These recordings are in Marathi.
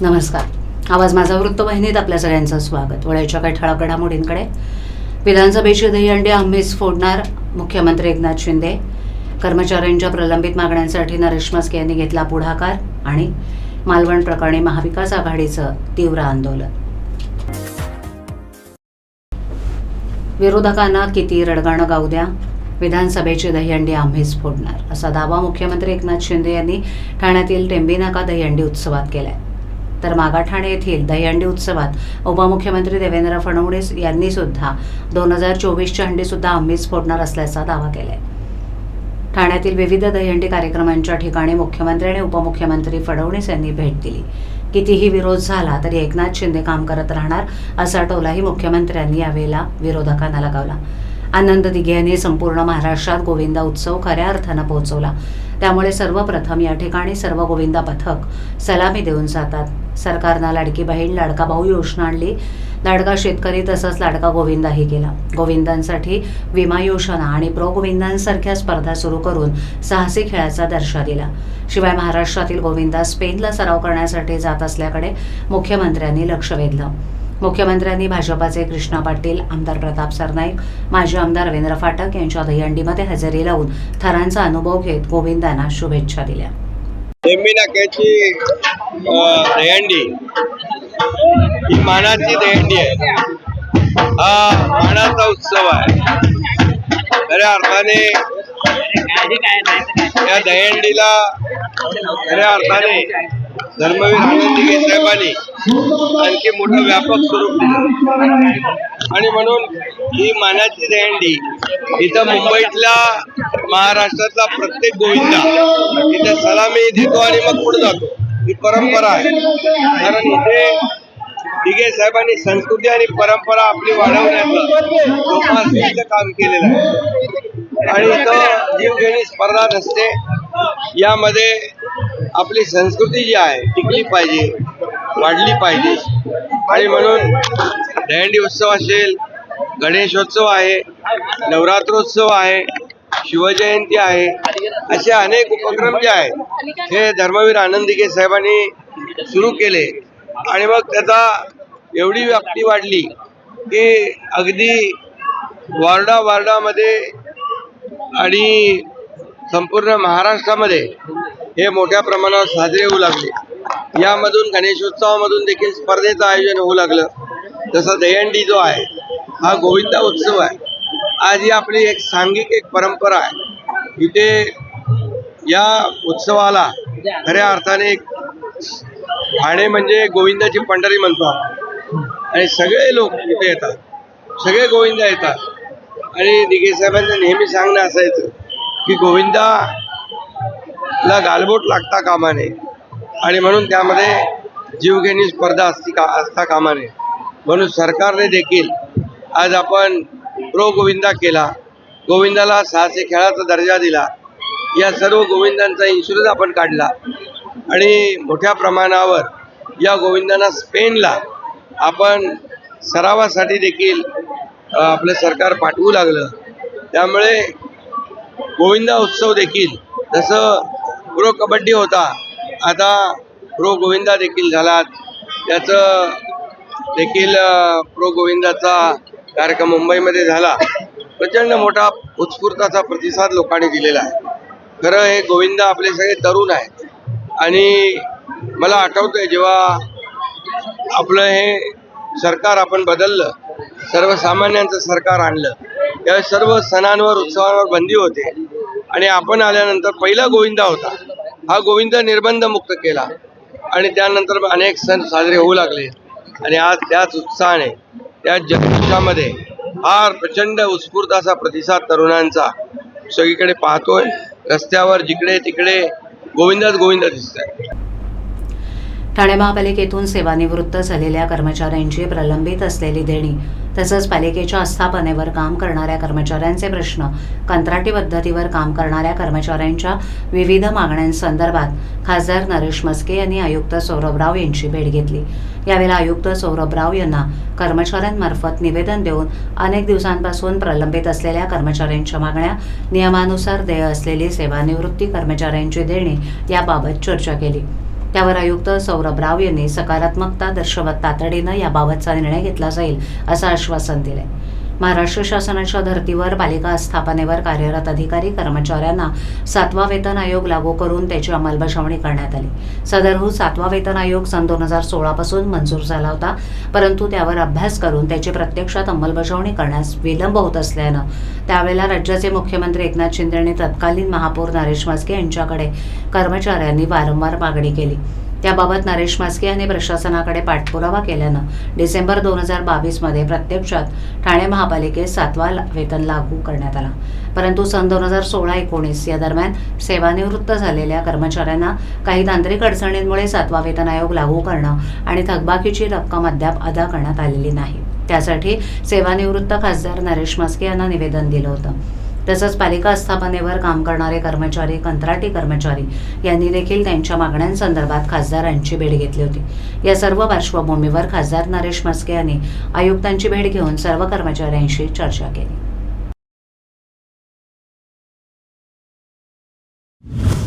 नमस्कार. आवाज माझा वृत्तवाहिनीत आपल्या सगळ्यांचं स्वागत. वळायच्या काही ठळक घडामोडींकडे. विधानसभेची दहीहंडी आम्हीच फोडणार मुख्यमंत्री एकनाथ शिंदे. कर्मचाऱ्यांच्या प्रलंबित मागण्यांसाठी नरेश मस्के यांनी घेतला पुढाकार आणि मालवण प्रकरणी महाविकास आघाडीचं तीव्र आंदोलन. विरोधकांना किती रडगाणं गाऊ द्या. विधानसभेची दहीहंडी आम्हीच फोडणार. असा दावा मुख्यमंत्री एकनाथ शिंदे यांनी ठाण्यातील टेंबीनाका दहीहंडी उत्सवात केलाय. तर मागाठाणे येथील दहीहंडी उत्सवात उपमुख्यमंत्री देवेंद्र फडणवीस यांनी सुद्धा दोन हजार चोवीसची हंडी सुद्धा आम्हीच फोडणार असल्याचा दावा केलाय. ठाण्यातील विविध दहीहंडी कार्यक्रमांच्या ठिकाणी मुख्यमंत्री आणि उपमुख्यमंत्री फडणवीस यांनी भेट दिली. कितीही विरोध झाला तरी एकनाथ शिंदे काम करत राहणार असा टोलाही मुख्यमंत्र्यांनी यावेळेला विरोधकांना लगावला. आनंद दिघे यांनी संपूर्ण महाराष्ट्रात गोविंदा उत्सव खऱ्या अर्थानं पोहोचवला. त्यामुळे सर्वप्रथम या ठिकाणी सर्व गोविंदा पथक सलामी देऊन जातात. सरकारनं लाडकी बहीण लाडका भाऊ योजना आणली. लाडका शेतकरी तसंच लाडका गोविंदाही केला. गोविंदांसाठी विमा योजना आणि प्रो गोविंदांसारख्या स्पर्धा सुरू करून साहसी खेळाचा दर्शा दिला. शिवाय महाराष्ट्रातील गोविंदा स्पेनला सराव करण्यासाठी जात असल्याकडे मुख्यमंत्र्यांनी लक्ष वेधलं. मुख्यमंत्र्यांनी भाजपाचे कृष्णा पाटील आमदार प्रताप सरनाईक माजी आमदार रवींद्र फाटक यांच्या दहीहंडीमध्ये हजेरी लावून थरांचा अनुभव घेत गोविंदांना शुभेच्छा दिल्या. टेंबी नाक्याची अ, दहीहंडी. ही मानाची दहीहंडी आहे. हा मानाचा उत्सव आहे. खऱ्या अर्थाने या दहीहंडीला खऱ्या अर्थाने धर्मवीर आनंद साहेबांनी आणखी मोठं व्यापक स्वरूप आणि म्हणून ही मानाची दहंडी इथं मुंबईतला महाराष्ट्रातला प्रत्येक गोविंदा इथे सलामी देतो आणि मग पुढे जातो. ही परंपरा आहे. कारण इथे दिघे साहेबांनी संस्कृती आणि परंपरा आपली वाढवण्याचं जोपासण्याचं काम केलेलं आहे. आणि इथं जीवघेणी स्पर्धा नसते. यामध्ये आपली संस्कृती जी आहे टिकली पाहिजे. वाढली पाहिजे. आणि म्हणून दहंडी उत्सव असेल गणेशोत्सव आहे नवरात्रोत्सव आहे शिवजयंती आहे असे अनेक उपक्रम जे आहेत हे धर्मवीर आनंदिके साहेबांनी सुरू केले. आणि मग त्याचा एवढी व्याप्ती वाढली की अगदी वार्डा वार्डामध्ये आणि संपूर्ण महाराष्ट्रामध्ये हे मोठ्या प्रमाणावर साजरे होऊ लागले. यामधून गणेशोत्सवामधून देखील स्पर्धेचं आयोजन होऊ लागलं. जसं दहीहंडी जो आहे हा गोविंदा उत्सव आहे. आज ही आपली एक सांघिक एक परंपरा आहे. इथे या उत्सवाला खऱ्या अर्थाने ठाणे म्हणजे गोविंदाची पंढरी म्हणतो आपण. आणि सगळे लोक इथे येतात. सगळे गोविंदा येतात. आणि दिघे साहेबांचं नेहमी सांगणं असायचं की गोविंदाला गालबोट लागता कामा नये. आणि म्हणून त्यामध्ये जीवघेणी स्पर्धा असती का असता कामा नये म्हणून सरकारने देखील आज आपण प्रो गोविंदा केला. गोविंदाला साहसी खेळाचा दर्जा दिला. या सर्व गोविंदांचा इन्शुरन्स आपण काढला. आणि मोठ्या प्रमाणावर या गोविंदांना स्पेनला आपण सरावासाठी देखील आपलं सरकार पाठवू लागलं. त्यामुळे गोविंदा उत्सव देखील जसं प्रो कबड्डी होता आता प्रो गोविंदा देखील झालात. त्याचं देखील प्रो गोविंदाचा कार्यक्रम मुंबईमध्ये झाला. प्रचंड मोठा उत्स्फूर्ताचा प्रतिसाद लोकांनी दिलेला आहे. खरं हे गोविंदा आपले सगळे तरुण आहेत. आणि मला आठवतंय जेव्हा आपलं हे सरकार आपण बदललं सर्वसामान्यांचं सरकार आणलं त्यावेळेस सर्व सणांवर उत्सवांवर बंदी होते. आणि आपण आल्यानंतर पहिला गोविंदा होता. हा गोविंद निर्बंध मुक्त केला. आणि त्यानंतर अनेक सण साजरे होऊ लागले. आणि आज त्याच उत्साहाने त्या जल्लोषामध्ये फार प्रचंड उत्स्फूर्त असा प्रतिसाद तरुणांचा सगळीकडे पाहतोय. रस्त्यावर जिकडे तिकडे गोविंदच गोविंद दिसत आहे ठाणे महापालिकेतून सेवानिवृत्त झालेल्या कर्मचाऱ्यांची प्रलंबित असलेली देणी तसंच पालिकेच्या आस्थापनेवर काम करणाऱ्या कर्मचाऱ्यांचे प्रश्न कंत्राटी पद्धतीवर काम करणाऱ्या कर्मचाऱ्यांच्या विविध मागण्यांसंदर्भात खासदार नरेश मस्के यांनी आयुक्त सौरभ राव यांची भेट घेतली. यावेळी आयुक्त सौरभ राव यांना कर्मचाऱ्यांमार्फत निवेदन देऊन अनेक दिवसांपासून प्रलंबित असलेल्या कर्मचाऱ्यांच्या मागण्या नियमानुसार देय असलेली सेवानिवृत्ती कर्मचाऱ्यांची देणी याबाबत चर्चा केली. त्यावर आयुक्त सौरभ राव यांनी सकारात्मकता दर्शवत तातडीनं याबाबतचा निर्णय घेतला जाईल असं आश्वासन दिले महाराष्ट्र शासनाच्या धर्तीवर पालिका स्थापनेवर कार्यरत अधिकारी कर्मचाऱ्यांना सातवा वेतन आयोग लागू करून त्याची अंमलबजावणी करण्यात आली. सदरहू सातवा वेतन आयोग सन दोन हजार सोळापासून मंजूर झाला होता परंतु त्यावर अभ्यास करून त्याची प्रत्यक्षात अंमलबजावणी करण्यास विलंब होत असल्यानं त्यावेळेला राज्याचे मुख्यमंत्री एकनाथ शिंदे आणि तत्कालीन महापौर नरेश म्हस्के यांच्याकडे कर्मचाऱ्यांनी वारंवार मागणी केली. त्याबाबत नरेश म्हस्के यांनी प्रशासनाकडे पाठपुरावा केल्यानं डिसेंबर दोन हजार बावीसमध्ये प्रत्यक्षात ठाणे महापालिकेत सातवा वेतन लागू करण्यात आला. परंतु सन दोन हजार सोळा एकोणीस या दरम्यान सेवानिवृत्त झालेल्या कर्मचाऱ्यांना काही तांत्रिक अडचणींमुळे सातवा वेतन आयोग लागू करणं आणि थकबाकीची रक्कम अद्याप अदा करण्यात आलेली नाही. त्यासाठी सेवानिवृत्त खासदार नरेश म्हस्के यांना निवेदन दिलं होतं. तसंच पालिका स्थापनेवर काम करणारे कर्मचारी कंत्राटी कर्मचारी यांनी देखील त्यांच्या मागण्यांसंदर्भात खासदारांची भेट घेतली होती. या सर्व पार्श्वभूमीवर खासदार नरेश म्हस्के यांनी आयुक्तांची भेट घेऊन सर्व कर्मचाऱ्यांशी चर्चा केली.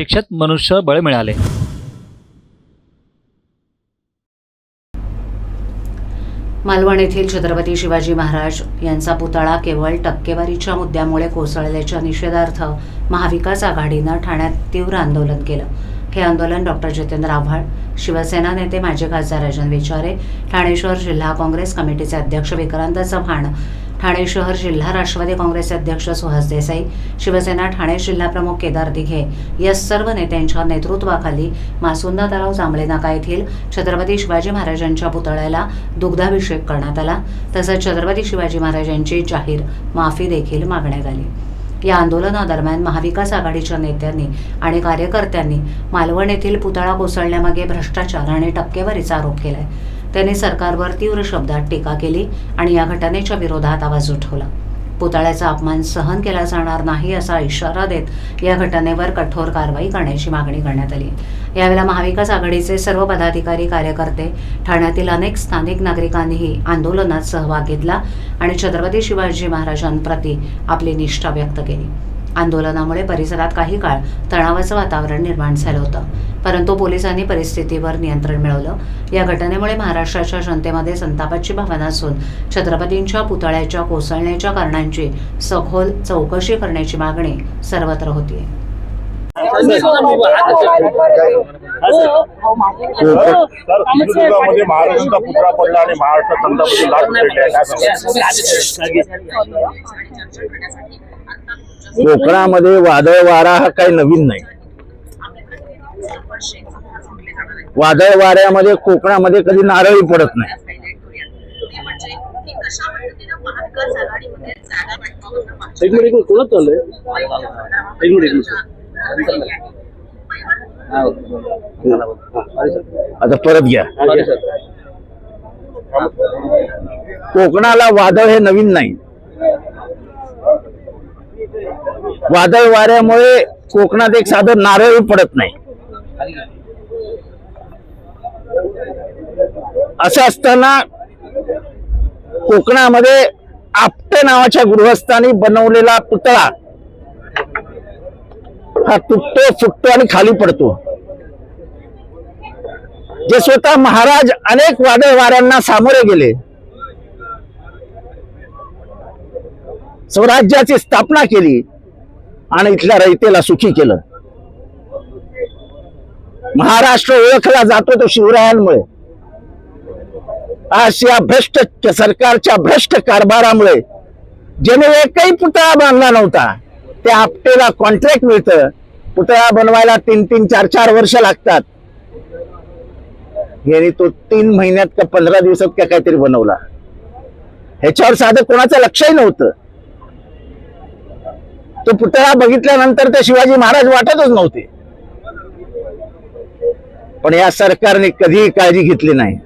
प्रशिक्षित मनुष्यबळ मिळाले. मालवण येथील छत्रपती शिवाजी महाराज यांचा पुतळा केवळ टक्केवारीच्या मुद्द्यामुळे कोसळल्याच्या निषेधार्थ महाविकास आघाडीनं ठाण्यात तीव्र आंदोलन केलं. हे आंदोलन डॉक्टर जितेंद्र आव्हाड शिवसेना नेते माजी खासदार राजन विचारे ठाणे शहर जिल्हा काँग्रेस कमिटीचे अध्यक्ष विक्रांत चव्हाण ठाणे शहर जिल्हा राष्ट्रवादी काँग्रेसचे अध्यक्ष सुहास देसाई शिवसेना ठाणे जिल्हाप्रमुख केदार दिघे या सर्व नेत्यांच्या नेतृत्वाखाली मासुंदा तलाव जांभळे नाका येथील छत्रपती शिवाजी महाराजांच्या पुतळ्याला दुग्धाभिषेक करण्यात आला. तसंच छत्रपती शिवाजी महाराजांची जाहीर माफी देखील मागण्यात आली. या आंदोलनादरम्यान महाविकास आघाडीच्या नेत्यांनी आणि कार्यकर्त्यांनी मालवण येथील पुतळा कोसळण्यामागे भ्रष्टाचार आणि टक्केवारीचा आरोप केलाय. त्याने सरकारवर तीव्र शब्दात टीका केली आणि या घटनेच्या विरोधात आवाज उठवला. पुतळ्याचा अपमान सहन केला जाणार नाही असा इशारा देत या घटनेवर कठोर कारवाई करण्याची मागणी करण्यात आली. यावेळेला महाविकास आघाडीचे सर्व पदाधिकारी कार्यकर्ते ठाण्यातील अनेक स्थानिक नागरिकांनीही आंदोलनात सहभाग घेतला आणि छत्रपती शिवाजी महाराजांप्रती आपली निष्ठा व्यक्त केली. आंदोलनामुळे परिसरात काही काळ तणावाचं वातावरण निर्माण झालं होतं. परंतु पोलिसांनी परिस्थितीवर नियंत्रण मिळवलं. या घटनेमुळे महाराष्ट्राच्या जनतेमध्ये संतापाची भावना असून छत्रपतींच्या पुतळ्याच्या कोसळण्याच्या कारणांची सखोल चौकशी करण्याची मागणी सर्वत्र होतीये. सर सिंधुदुर्गामध्ये महाराजांचा पुतळा पडला आणि महाराष्ट्र संतापती लाट पेटली आहे. काय सांगाल? कोकणामध्ये वादळ वारा हा काही नवीन नाही. वादळ वाऱ्यामध्ये कोकणामध्ये कधी नारळी पडत नाही. एक मिनिट चाललंय? एक मिनिट. आता परत घ्या. कोकणाला वादळ हे नवीन नाही. वादळ वाऱ्यामुळे कोकणात एक साधं नारळ पडत नाही. असं असताना कोकणामध्ये आपटे नावाच्या गृहस्थांनी बनवलेला पुतळा हा तुटतो फुटतो आणि खाली पडतो. जे स्वतः महाराज अनेक वादळ वाऱ्यांना सामोरे गेले. स्वराज्याची स्थापना केली. आणि इथल्या रयतेला सुखी केलं. महाराष्ट्र ओळखला जातो तो शिवरायांमुळे. आज या भ्रष्ट सरकारच्या भ्रष्ट कारभारामुळे ज्याने एकही पुतळा बांधला नव्हता त्या आपटेला कॉन्ट्रॅक्ट मिळतं. पुतळा बनवायला तीन तीन चार चार वर्ष लागतात. यांनी तो तीन महिन्यात का पंधरा दिवसात का काहीतरी बनवला. ह्याच्यावर साधं कोणाचं लक्षही नव्हतं. तो पुतळा बघितल्यानंतर ते शिवाजी महाराज वाटतच नव्हते. पण या सरकारने कधीही काळजी घेतली नाही.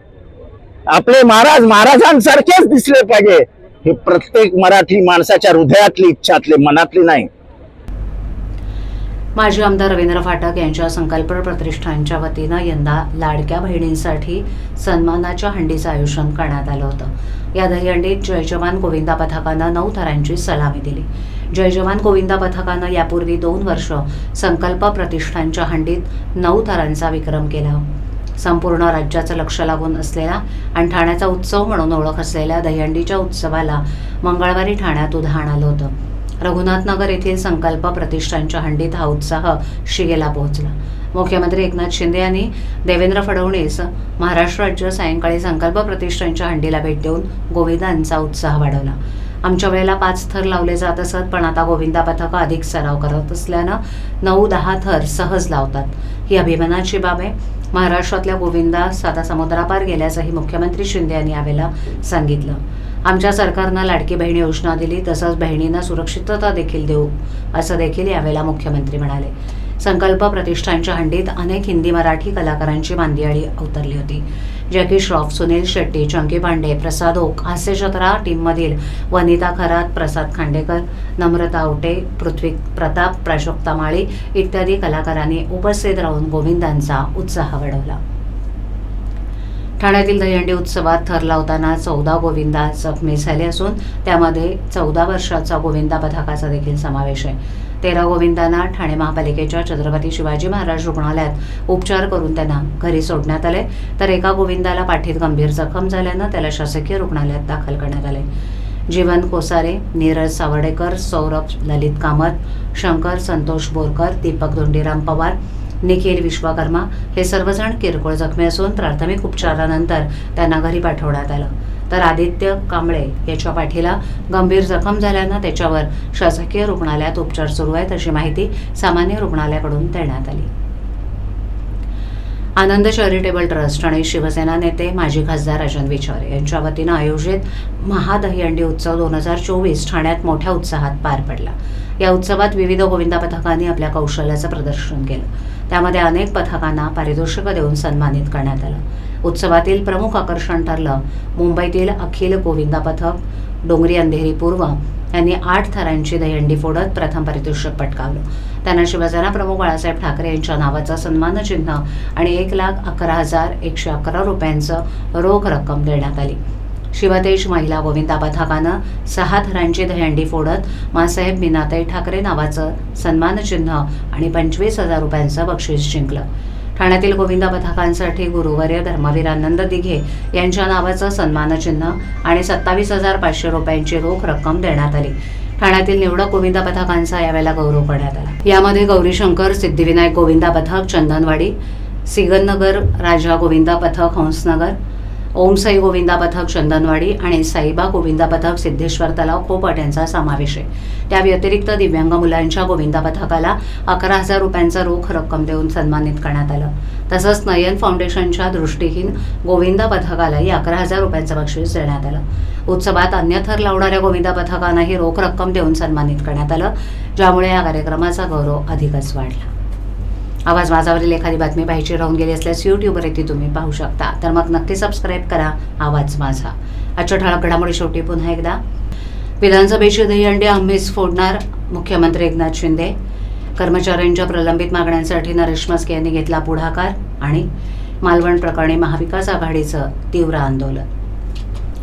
आपले महाराज महाराजांसारखेच दिसले पाहिजे हे प्रत्येक मराठी माणसाच्या हृदयातली इच्छातले मनातली नाही. माजी आमदार रवींद्र फाटक यांच्या संकल्प प्रतिष्ठानच्या वतीनं यंदा लाडक्या बहिणींसाठी सन्मानाच्या हंडीचं आयोजन करण्यात आलं होतं. या दहीहंडीत जय जवान गोविंदा पथकानं नऊ थरांची सलामी दिली. जय जवान गोविंदा पथकानं यापूर्वी दोन वर्ष संकल्प प्रतिष्ठानच्या हंडीत नऊ थरांचा विक्रम केला. संपूर्ण राज्याचं लक्ष लागून असलेला आणि ठाण्याचा उत्सव म्हणून ओळख असलेल्या दहीहंडीच्या उत्सवाला मंगळवारी ठाण्यात उधाण आलं होतं. रघुनाथनगर येथील संकल्प प्रतिष्ठानच्या हंडीत हा उत्साह शिगेला पोहोचला. मुख्यमंत्री एकनाथ शिंदे यांनी देवेंद्र फडणवीस महाराष्ट्र राज्य सायंकाळी संकल्प प्रतिष्ठानच्या हंडीला भेट देऊन गोविंदांचा उत्साह वाढवला. आमच्या वेळेला पाच थर लावले जात असत पण आता गोविंदा पथकं अधिक सराव करत असल्यानं नऊ दहा थर सहज लावतात. ही अभिमानाची बाब आहे. महाराष्ट्रातल्या गोविंदा साधा समुद्रापार गेल्याचंही मुख्यमंत्री शिंदे यांनी यावेळेला सांगितलं. आमच्या सरकारनं लाडकी बहीण योजना दिली तसंच बहिणींना सुरक्षितता देखील देऊ असं देखील यावेळेला मुख्यमंत्री म्हणाले. संकल्प प्रतिष्ठानच्या हंडीत अनेक हिंदी मराठी कलाकारांची मांदियाळी अवतरली होती. जॅकी श्रॉफ सुनील शेट्टी चंकी पांडे प्रसाद ओक हास्यजत्रा टीममधील वनिता खरात प्रसाद खांडेकर नम्रता आवटे पृथ्वी प्रताप प्राशोक्ता माळी इत्यादी कलाकारांनी उपस्थित राहून गोविंदांचा उत्साह वाढवला. ठाण्यातील दहीहंडी उत्सवात थर लावताना चौदा गोविंदा जखमी झाले असून त्यामध्ये चौदा वर्षाचा गोविंदा पथकाचा देखील समावेश आहे. तेरा गोविंदांना ठाणे महापालिकेच्या छत्रपती शिवाजी महाराज रुग्णालयात उपचार करून त्यांना घरी सोडण्यात आले. तर एका गोविंदाला पाठीत गंभीर जखम झाल्यानं त्याला शासकीय रुग्णालयात दाखल करण्यात आले. जीवन कोसारे नीरज सावडेकर सौरभ ललित कामत शंकर संतोष बोरकर दीपक धोंडीराम पवार निखिल विश्वकर्मा हे सर्वजण किरकोळ जखमी असून प्राथमिक उपचारानंतर त्यांना घरी पाठवण्यात आलं. तर आदित्य कांबळे याच्या पाठीला गंभीर जखम झाल्यानं त्याच्यावर शासकीय रुग्णालयात उपचार सुरू आहेत अशी माहिती सामान्य रुग्णालयाकडून देण्यात आली. आनंद चॅरिटेबल ट्रस्ट आणि शिवसेना नेते माजी खासदार अजन विचारे यांच्या वतीनं आयोजित महादहीहंडी उत्सव दोन हजार चोवीस ठाण्यात मोठ्या उत्साहात पार पडला. या उत्सवात विविध गोविंदा पथकांनी आपल्या कौशल्याचं प्रदर्शन केलं. त्यामध्ये अनेक पथकांना पारितोषिकं देऊन सन्मानित करण्यात आलं. उत्सवातील प्रमुख आकर्षण ठरलं. मुंबईतील अखिल गोविंदा पथक डोंगरी अंधेरी पूर्व यांनी आठ थरांची दहीहंडी फोडत प्रथम पारितोषिक पटकावलं. त्यांना शिवसेना प्रमुख बाळासाहेब ठाकरे यांच्या नावाचं सन्मानचिन्ह आणि एक लाख अकरा हजार एकशे अकरा रुपयांचं रोख रक्कम देण्यात आली. शिवतेश महिला गोविंदा पथकानं सहा थरांची दहीहंडी फोडत मासाहेब मीनाताई ठाकरे नावाचं सन्मानचिन्ह आणि पंचवीस हजार रुपयांचं बक्षीस जिंकलं. ठाण्यातील गोविंदा पथकांसाठी गुरुवर्य धर्मवीर आनंद दिघे यांच्या नावाचं सन्मानचिन्ह आणि सत्तावीस हजार पाचशे रुपयांची रोख रक्कम देण्यात आली. ठाण्यातील निवडक गोविंदा पथकांचा यावेळेला गौरव करण्यात आला. यामध्ये गौरीशंकर सिद्धिविनायक गोविंदा पथक चंदनवाडी सिगननगर राजा गोविंदा पथक हंसनगर ओम साई गोविंदा पथक चंदनवाडी आणि साईबा गोविंदा पथक सिद्धेश्वर तलाव पोपट यांचा समावेश आहे. त्या व्यतिरिक्त दिव्यांग मुलांच्या गोविंदा पथकाला अकरा हजार रुपयांचा रोख रक्कम देऊन सन्मानित करण्यात आलं. तसंच नयन फाउंडेशनच्या दृष्टीहीन गोविंदा पथकालाही अकरा हजार रुपयांचं बक्षीस देण्यात आलं. उत्सवात अन्य थर लावणाऱ्या गोविंदा पथकांनाही रोख रक्कम देऊन सन्मानित करण्यात आलं ज्यामुळे या कार्यक्रमाचा गौरव अधिकच वाढला. आवाज माझावरील एखादी बातमी पाहिजे राहून गेली असल्यास यूट्यूबवर ती तुम्ही पाहू शकता. तर मग नक्की सबस्क्राईब करा आवाज माझा. आजच्या ठळक घडामोडी शेवटी पुन्हा एकदा. विधानसभेची दहीहंडी आम्हीच फोडणार मुख्यमंत्री एकनाथ शिंदे. कर्मचाऱ्यांच्या प्रलंबित मागण्यांसाठी नरेश मस्के यांनी घेतला पुढाकार आणि मालवण प्रकरणी महाविकास आघाडीचं तीव्र आंदोलन.